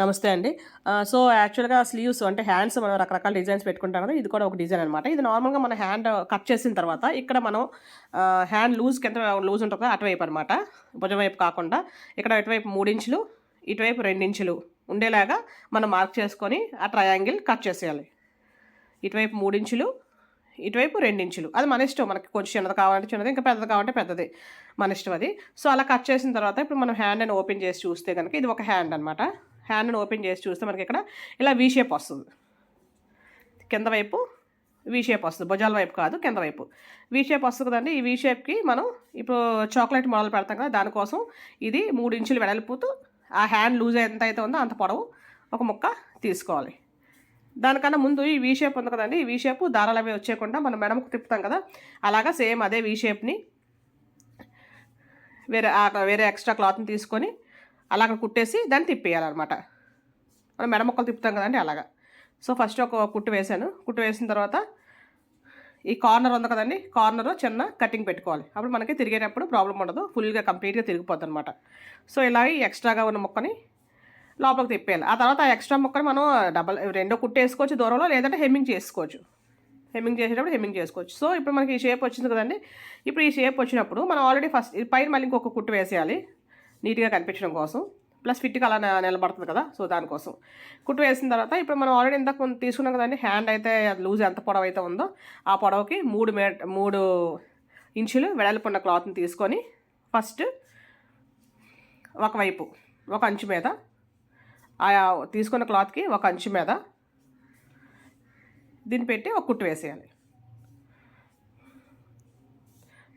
నమస్తే అండి. సో యాక్చువల్గా స్లీవ్స్ అంటే హ్యాండ్స్ మనం రకరకాల డిజైన్స్ పెట్టుకుంటాం కదా ఇది కూడా ఒక డిజైన్ అనమాట ఇది నార్మల్గా మన హ్యాండ్ కట్ చేసిన తర్వాత ఇక్కడ మనం హ్యాండ్ లూజ్కి ఎంత లూజ్ ఉంటుంది అటువైపు అనమాట భుజం వైపు కాకుండా ఇక్కడ ఇటువైపు మూడించులు ఇటువైపు రెండించులు ఉండేలాగా మనం మార్క్ చేసుకొని ఆ ట్రయాంగిల్ కట్ చేసేయాలి. ఇటువైపు మూడించులు ఇటువైపు రెండించులు అది మన ఇష్టం. మనకి కొంచెం చిన్నది కావాలంటే చిన్నది ఇంకా పెద్దది కావాలంటే పెద్దది మన ఇష్టం అది. సో అలా కట్ చేసిన తర్వాత ఇప్పుడు మనం హ్యాండ్ అని ఓపెన్ చేసి చూస్తే కనుక ఇది ఒక హ్యాండ్ అనమాట హ్యాండ్ని ఓపెన్ చేసి చూస్తే మనకి ఇక్కడ ఇలా వీ షేప్ వస్తుంది. కింద వైపు వీ షేప్ వస్తుంది. భుజాల వైపు కాదు కింద వైపు. వీ షేప్ వస్తుంది కదండి. ఈ వీ షేప్కి మనం ఇప్పుడు చాక్లెట్ మోడల్ పెడతాం కదా దానికోసం ఇది మూడు ఇంచులు వెడల్పుతూ ఆ హ్యాండ్ లూజ్ ఎంత అయితే ఉందో అంత పొడవు ఒక ముక్క తీసుకోవాలి. దానికన్నా ముందు ఈ వీ షేప్ ఉంది కదండి. ఈ వీ షేప్ దారాలు అవి వచ్చేయకుండా మనం మెడముకు తిప్పుతాం కదా అలాగా సేమ్ అదే వీ షేప్ని వేరే ఆ- వేరే ఎక్స్ట్రా క్లాత్ని తీసుకొని అలాగ కుట్టేసి దాన్ని తిప్పేయాలన్నమాట. మనం మెడ ముక్కలు తిప్పుతాం కదండి అలాగా. సో ఫస్ట్ ఒక కుట్టు వేసాను కుట్టు వేసిన తర్వాత ఈ కార్నర్ ఉంది కదండి కార్నర్ చిన్న కటింగ్ పెట్టుకోవాలి. అప్పుడు మనకి తిరిగేటప్పుడు ప్రాబ్లం ఉండదు. ఫుల్గా కంప్లీట్గా తిరిగిపోద్ది అనమాట సో ఇలా ఈ ఎక్స్ట్రాగా ఉన్న మొక్కని లోపలికి తిప్పేయాలి. ఆ తర్వాత ఆ ఎక్స్ట్రా మొక్కని మనం డబల్ రెండో కుట్టు వేసుకోవచ్చు దూరంలో లేదంటే హెమ్మింగ్ చేసుకోవచ్చు. హెమ్మింగ్ చేసేటప్పుడు హెమ్మింగ్ చేసుకోవచ్చు. సో ఇప్పుడు మనకి ఈ షేప్ వచ్చింది కదండి ఇప్పుడు ఈ షేప్ వచ్చినప్పుడు మనం ఆల్రెడీ ఫస్ట్ పైన మళ్ళీ ఇంకొక కుట్టు వేసేయాలి. నీట్గా కనిపించడం కోసం. ప్లస్ ఫిట్గా అలా నిలబడుతుంది కదా సో దానికోసం కుట్టు వేసిన తర్వాత ఇప్పుడు మనం ఆల్రెడీ ఇందాక ముందు తీసుకున్నాం కదండి హ్యాండ్ అయితే లూజ్ ఎంత పొడవు అయితే ఉందో ఆ పొడవుకి మూడు మే మూడు ఇంచులు వెడల్పు ఉన్న క్లాత్ని తీసుకొని ఫస్ట్ ఒకవైపు ఒక అంచు మీద ఆ తీసుకున్న క్లాత్కి ఒక అంచు మీద దీన్ని పెట్టి ఒక కుట్టు వేసేయాలి.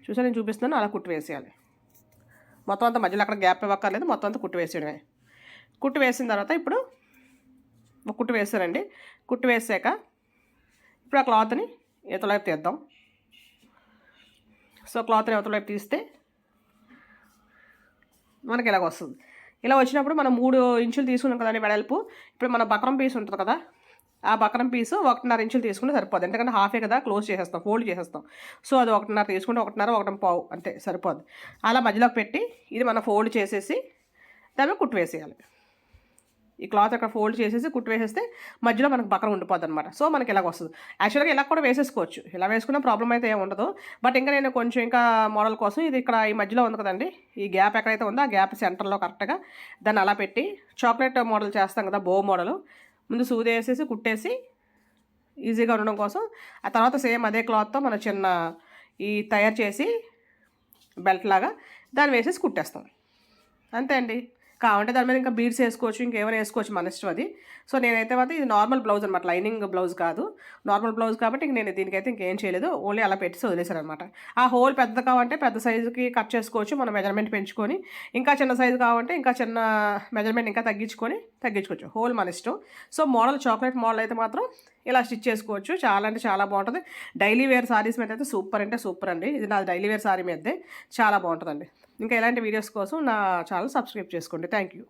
చూసా నేను చూపిస్తున్నాను అలా కుట్టు వేసేయాలి. మొత్తం అంతా మధ్యలో అక్కడ గ్యాప్ ఇవ్వక్కర్లేదు మొత్తం అంతా కుట్టు వేసేయడమే. కుట్టు వేసిన తర్వాత ఇప్పుడు ఒక కుట్టు వేసానండి కుట్టు వేసాక ఇప్పుడు ఆ క్లాత్ని ఇతలవైపు తీద్దాం. సో క్లాత్ని ఇవతలైపు తీస్తే మనకి ఇలాగ వస్తుంది. ఇలా వచ్చినప్పుడు మనం మూడు ఇంచులు తీసుకున్నాం కదండి వెడల్పు. ఇప్పుడు మన బకరం పీస్ ఉంటుంది కదా ఆ బకరం పీసు ఒకటిన్నర ఇంచులు తీసుకుంటే సరిపోదు ఎందుకంటే హాఫే కదా క్లోజ్ చేసేస్తాం ఫోల్డ్ చేసేస్తాం. సో అది ఒకటిన్నర తీసుకుంటే ఒకటిన్నర ఒకటి పావు అంతే సరిపోదు అలా మధ్యలోకి పెట్టి ఇది మనం ఫోల్డ్ చేసేసి దాన్ని కుట్టు వేసేయాలి. ఈ క్లాత్ అక్కడ ఫోల్డ్ చేసేసి కుట్టు వేసేస్తే మధ్యలో మనకు బకరం ఉండిపోద్ది అనమాట సో మనకి ఇలాగ వస్తుంది. యాక్చువల్గా ఇలా కూడా వేసేసుకోవచ్చు. ఇలా వేసుకున్న ప్రాబ్లం అయితే ఏమి ఉండదు. బట్ ఇంకా నేను కొంచెం ఇంకా మోడల్ కోసం ఇది ఇక్కడ ఈ మధ్యలో ఉంది కదండి. ఈ గ్యాప్ ఎక్కడైతే ఉందో ఆ గ్యాప్ సెంటర్లో కరెక్ట్గా దాన్ని అలా పెట్టి చాక్లెట్ మోడల్ చేస్తాం కదా బో మోడల్ ముందు సూది వేసేసి కుట్టేసి ఈజీగా ఉండడం కోసం. ఆ తర్వాత సేమ్ అదే క్లాత్తో మనం చిన్న ఈ తయారు చేసి బెల్ట్ లాగా దాన్ని వేసేసి కుట్టేస్తాం. అంతే అండి. కావంటే దాని మీద ఇంకా బీడ్స్ వేసుకోవచ్చు ఇంకేమైనా వేసుకోవచ్చు మన ఇష్టం అది. సో నేనైతే మాత్రం ఇది నార్మల్ బ్లౌజ్ అనమాట లైనింగ్ బ్లౌజ్ కాదు. నార్మల్ బ్లౌజ్ కాబట్టి ఇంక నేను దీనికైతే ఇంకేం చేయలేదు. ఓన్లీ అలా పెట్టి వదిలేశాను అనమాట ఆ హోల్ పెద్ద కావాలంటే పెద్ద సైజుకి కట్ చేసుకోవచ్చు. మనం మెజర్మెంట్ పెంచుకొని ఇంకా చిన్న సైజు కావాలంటే ఇంకా చిన్న మెజర్మెంట్ ఇంకా తగ్గించుకొని తగ్గించుకోవచ్చు. హోల్ మన ఇష్టం. సో మోడల్ చాక్లెట్ మోడల్ అయితే మాత్రం ఇలా స్టిచ్ చేసుకోవచ్చు. చాలా అంటే చాలా బాగుంటుంది. డైలీ వేర్ సారీస్ మీద అయితే సూపర్ అంటే సూపర్ అండి. ఇది నా డైలీ వేర్ సారీ మీదే. చాలా బాగుంటుందండి. ఇంకా ఇలాంటి వీడియోస్ కోసం నా ఛానల్ సబ్స్క్రైబ్ చేసుకోండి. Thank you